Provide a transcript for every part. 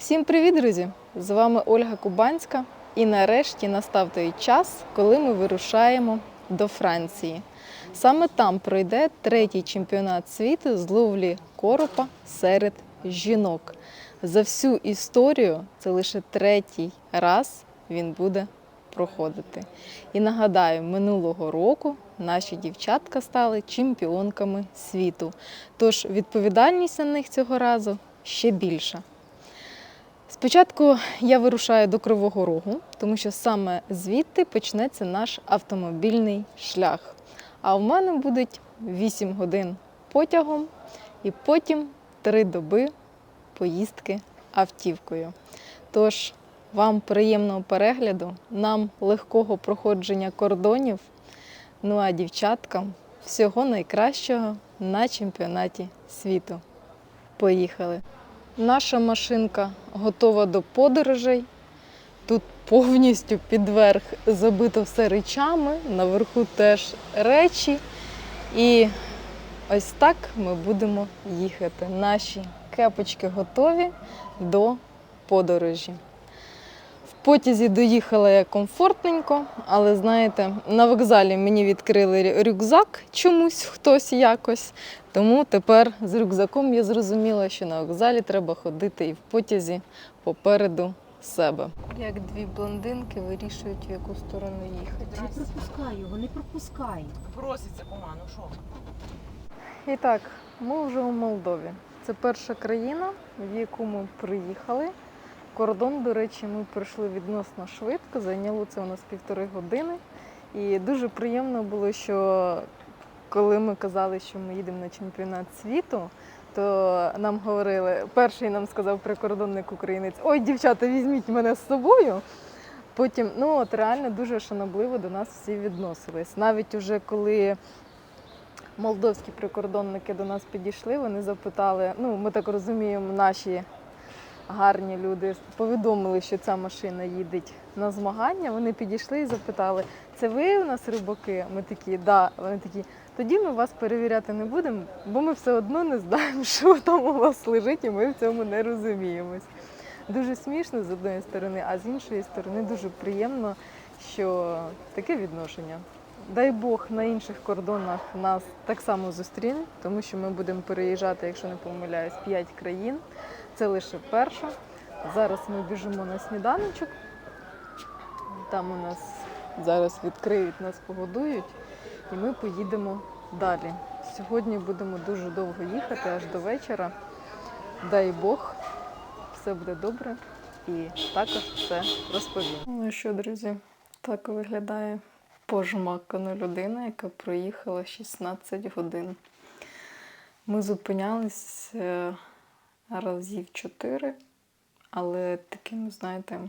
Всім привіт, друзі! З вами Ольга Кубанська. І нарешті настав той час, коли ми вирушаємо до Франції. Саме там пройде третій чемпіонат світу з ловлі коропа серед жінок. За всю історію це лише третій раз він буде проходити. І нагадаю, минулого року наші дівчатка стали чемпіонками світу. Тож відповідальність на них цього разу ще більша. Спочатку я вирушаю до Кривого Рогу, тому що саме звідти почнеться наш автомобільний шлях. А в мене будуть 8 годин потягом і потім 3 доби поїздки автівкою. Тож вам приємного перегляду, нам легкого проходження кордонів. Ну а дівчаткам всього найкращого на чемпіонаті світу. Поїхали! Наша машинка готова до подорожей. Тут повністю підверх забито все речами, наверху теж речі. І ось так ми будемо їхати. Наші кепочки готові до подорожі. В потязі доїхала я комфортненько, але знаєте, на вокзалі мені відкрили рюкзак чомусь хтось якось. Тому тепер з рюкзаком я зрозуміла, що на вокзалі треба ходити і в потязі попереду себе. Як дві блондинки вирішують, в яку сторону їхати. Не пропускай його, не пропускай. Проситься поману, що? І так, ми вже у Молдові. Це перша країна, в яку ми приїхали. Кордон, до речі, ми пройшли відносно швидко, зайняло це у нас півтори години. І дуже приємно було, що коли ми казали, що ми їдемо на чемпіонат світу, то нам говорили, перший нам сказав прикордонник українець, ой, дівчата, візьміть мене з собою. Потім, ну от реально дуже шанобливо до нас всі відносились. Навіть уже коли молдовські прикордонники до нас підійшли, вони запитали, ну ми так розуміємо, наші гарні люди повідомили, що ця машина їде на змагання. Вони підійшли і запитали, це ви у нас рибаки? Ми такі, да. Вони такі, тоді ми вас перевіряти не будемо, бо ми все одно не знаємо, що там у вас лежить, і ми в цьому не розуміємось. Дуже смішно з одної сторони, а з іншої сторони дуже приємно, що таке відношення. Дай Бог на інших кордонах нас так само зустрінуть, тому що ми будемо переїжджати, якщо не помиляюсь, 5 країн. Це лише перша. Зараз ми біжимо на сніданочок. Там у нас зараз відкриють, нас погодують, і ми поїдемо далі. Сьогодні будемо дуже довго їхати, аж до вечора. Дай Бог, все буде добре і також все розповім. Ну що, друзі, так виглядає пожмакана людина, яка проїхала 16 годин. Ми зупинялись е, разів 4, але такими, знаєте,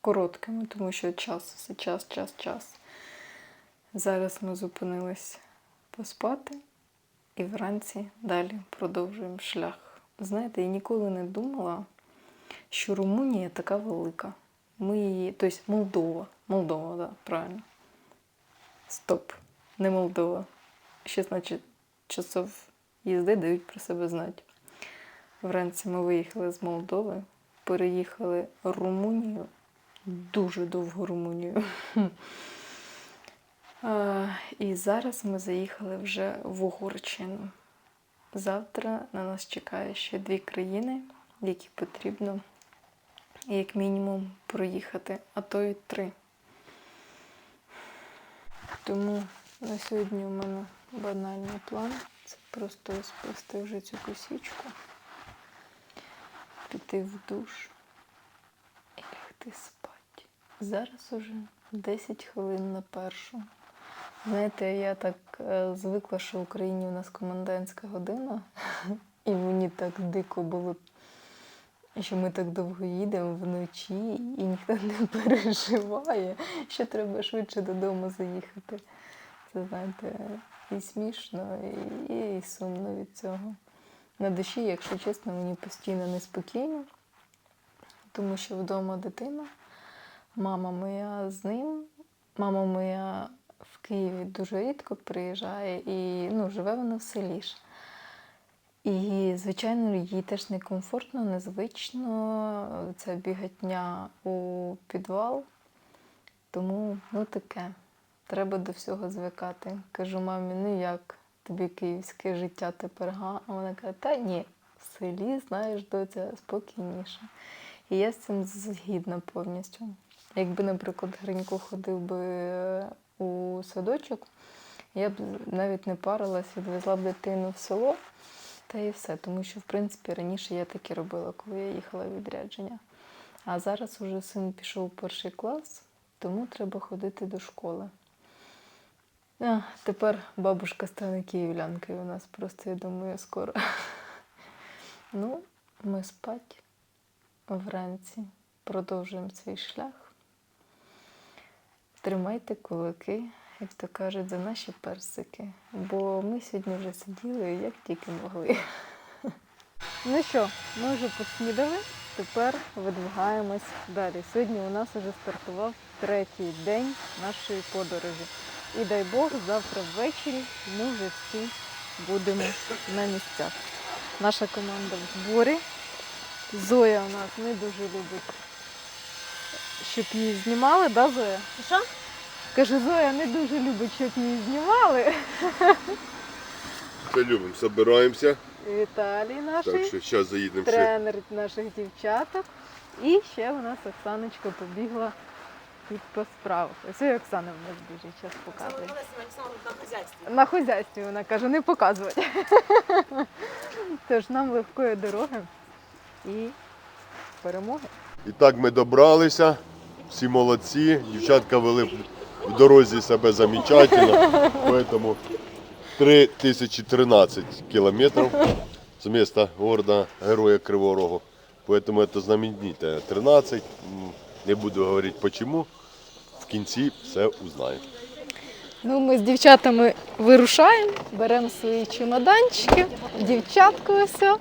короткими, тому що час, все час, час, час. Зараз ми зупинились поспати і вранці далі продовжуємо шлях. Знаєте, я ніколи не думала, що Румунія така велика. Ми її, тобто Молдова. Молдова, да, правильно. Стоп, не Молдова. 16 часов їзди дають про себе знати. Вранці ми виїхали з Молдови, переїхали Румунію, дуже довго Румунію. І зараз ми заїхали вже в Угорщину. Завтра на нас чекає ще дві країни, які потрібно як мінімум проїхати, а то й три. Тому на сьогодні у мене банальний план. Це просто сплести вже цю косічку, піти в душ і лягти спати. Зараз уже 10 хвилин на першу. Знаєте, я так е, звикла, що в Україні у нас комендантська година, і мені так дико було, що ми так довго їдемо вночі, і ніхто не переживає, що треба швидше додому заїхати. Це знаєте, і смішно, і, і сумно від цього. На душі, якщо чесно, мені постійно неспокійно, тому що вдома дитина, мама моя з ним, мама моя в Києві дуже рідко приїжджає і ну, живе вона в селі ж. І, звичайно, їй теж некомфортно, незвично. Це бігатня у підвал. Тому ну таке. Треба до всього звикати. Кажу мамі, ну як тобі київське життя тепер га? А вона каже, та ні, в селі, знаєш, доця спокійніше. І я з цим згідна повністю. Якби, наприклад, Гринько ходив би е, у садочок, я б навіть не парилась, відвезла б дитину в село, та і все. Тому що, в принципі, раніше я таке робила, коли я їхала в відрядження. А зараз уже син пішов у перший клас, тому треба ходити до школи. А, тепер бабушка стане київлянкою у нас просто, я думаю, скоро. Ну, ми спать вранці. Продовжуємо свій шлях. Тримайте кулаки, як то кажуть, за наші персики. Бо ми сьогодні вже сиділи як тільки могли. Ну що, ми вже поснідали, тепер видвигаємось далі. Сьогодні у нас вже стартував третій день нашої подорожі. І дай Бог, завтра ввечері ми вже всі будемо на місцях. Наша команда в зборі. Зоя у нас не дуже любить, щоб її знімали, да, Зоя? Що? Каже, Зоя не дуже любить, щоб її знімали. Все любимо, собираємося. Віталій наш Так що зараз заїдемо ще. тренер наших дівчаток. І ще у нас Оксаночка побігла тут по справах. Ось і Оксана в нас біжить, зараз показує. на хазяйстві. На хозяйстві вона каже, не показувати. Тож нам легкої дороги і перемоги. І так ми добралися. Всі молодці. Дівчатка вели в дорозі себе замечательно. Поэтому 3013 кілометрів з міста города Героя Кривого Рогу. Поэтому это знаменитое 13. Не буду говорити чому, В кінці все узнаю. Ну, ми з дівчатами вирушаємо, беремо свої чемоданчики, дівчатку все.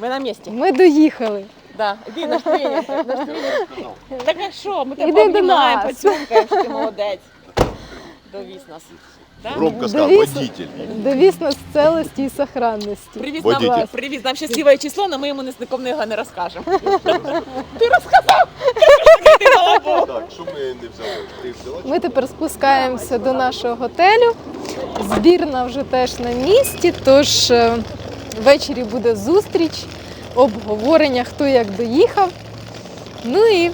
Ми на місці. Ми доїхали. Да. Іди наш тренер. Наш тренер. Так а що, ми тебе обнімаємо, поцюмкаємо, що ти молодець. Довіз нас. Да? Громко сказав, Довіз- водитель. Довіз нас целості і сохранності. Привіз Водитель. нам, привіз нам щасливе число, але ми йому не нікому його не розкажемо. Ти розказав! Ти балабол. Так, що ми не взяли? Ти взяла? Ми тепер спускаємося до нашого готелю. Збірна вже теж на місці, тож е, ввечері буде зустріч, обговорення, хто як доїхав. Ну і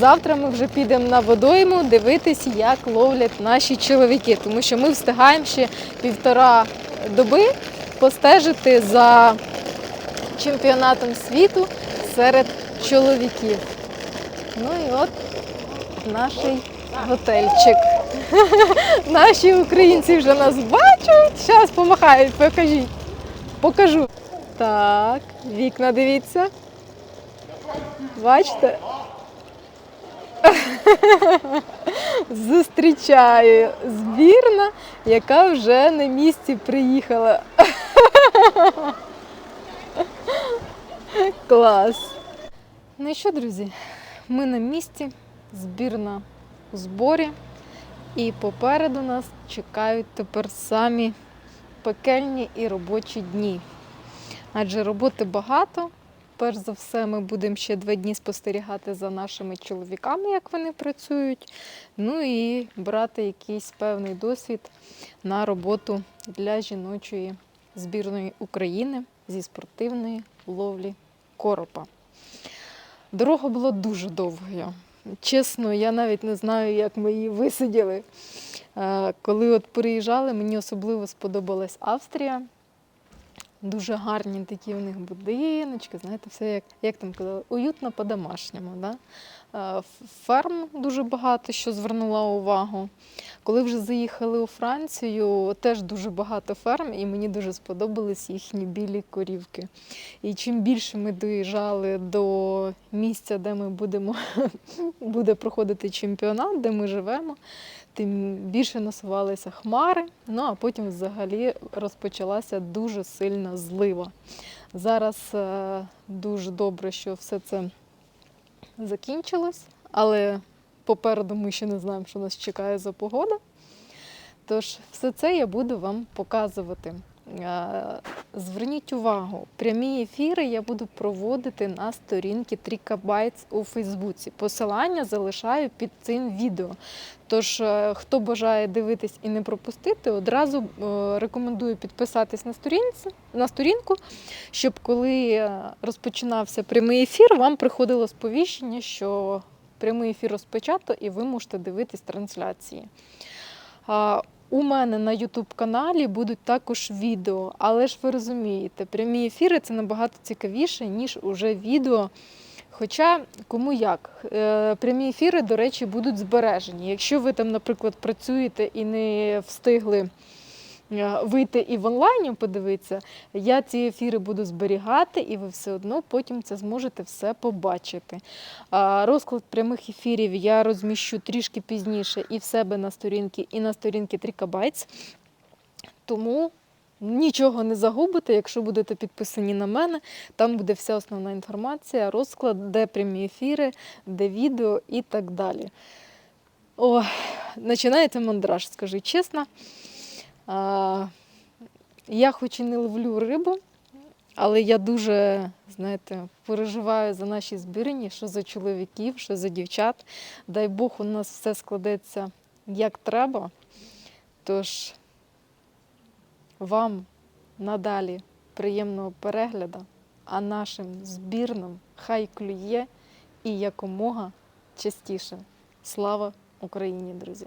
завтра ми вже підемо на водойму дивитись, як ловлять наші чоловіки, тому що ми встигаємо ще півтора доби постежити за чемпіонатом світу серед чоловіків. Ну і от наш готельчик. Наші українці вже нас бачать. Зараз помахають, покажіть. Покажу. Так, вікна дивіться. Бачите? Зустрічає збірна, яка вже на місці приїхала. Клас. Ну і що, друзі, ми на місці, збірна у зборі, і попереду нас чекають тепер самі пекельні і робочі дні. Адже роботи багато. Перш за все, ми будемо ще два дні спостерігати за нашими чоловіками, як вони працюють. Ну і брати якийсь певний досвід на роботу для жіночої збірної України зі спортивної ловлі коропа. Дорога була дуже довгою. Чесно, я навіть не знаю, як ми її висиділи. Е, Коли от переїжджали, мені особливо сподобалась Австрія. Дуже гарні такі в них будиночки, знаєте, все як, як там казали, уютно по-домашньому. Да? Е, Ферм дуже багато що звернула увагу. Коли вже заїхали у Францію, теж дуже багато ферм, і мені дуже сподобались їхні білі корівки. І чим більше ми доїжджали до місця, де ми будемо буде проходити чемпіонат, де ми живемо, тим більше насувалися хмари. Ну а потім взагалі розпочалася дуже сильна злива. Зараз е, дуже добре, що все це закінчилось, але попереду ми ще не знаємо, що нас чекає за погода. Тож все це я буду вам показувати. Зверніть увагу, прямі ефіри я буду проводити на сторінці Трікабайтс у Фейсбуці. Посилання залишаю під цим відео. Тож, е, хто бажає дивитись і не пропустити, одразу е, рекомендую підписатись на сторінці на сторінку, щоб коли е, розпочинався прямий ефір, вам приходило сповіщення, що прямий ефір розпочато і ви можете дивитись трансляції. У мене на YouTube каналі будуть також відео, але ж ви розумієте, прямі ефіри це набагато цікавіше, ніж уже відео. Хоча кому як, Е, прямі ефіри, до речі, будуть збережені. Якщо ви там, наприклад, працюєте і не встигли вийти і в онлайні подивитися, я ці ефіри буду зберігати, і ви все одно потім це зможете все побачити. Розклад прямих ефірів я розміщу трішки пізніше і в себе на сторінці, і на сторінці Трікабайтс. Тому нічого не загубите, якщо будете підписані на мене. Там буде вся основна інформація, розклад, де прямі ефіри, де відео і так далі. О, починається мандраж, скажу чесно. Я хоч і не ловлю рибу, але я дуже, знаєте, переживаю за наші збірні, що за чоловіків, що за дівчат. Дай Бог, у нас все складеться як треба. Тож вам надалі приємного перегляду, а нашим збірним хай клює і якомога частіше. Слава Україні, друзі!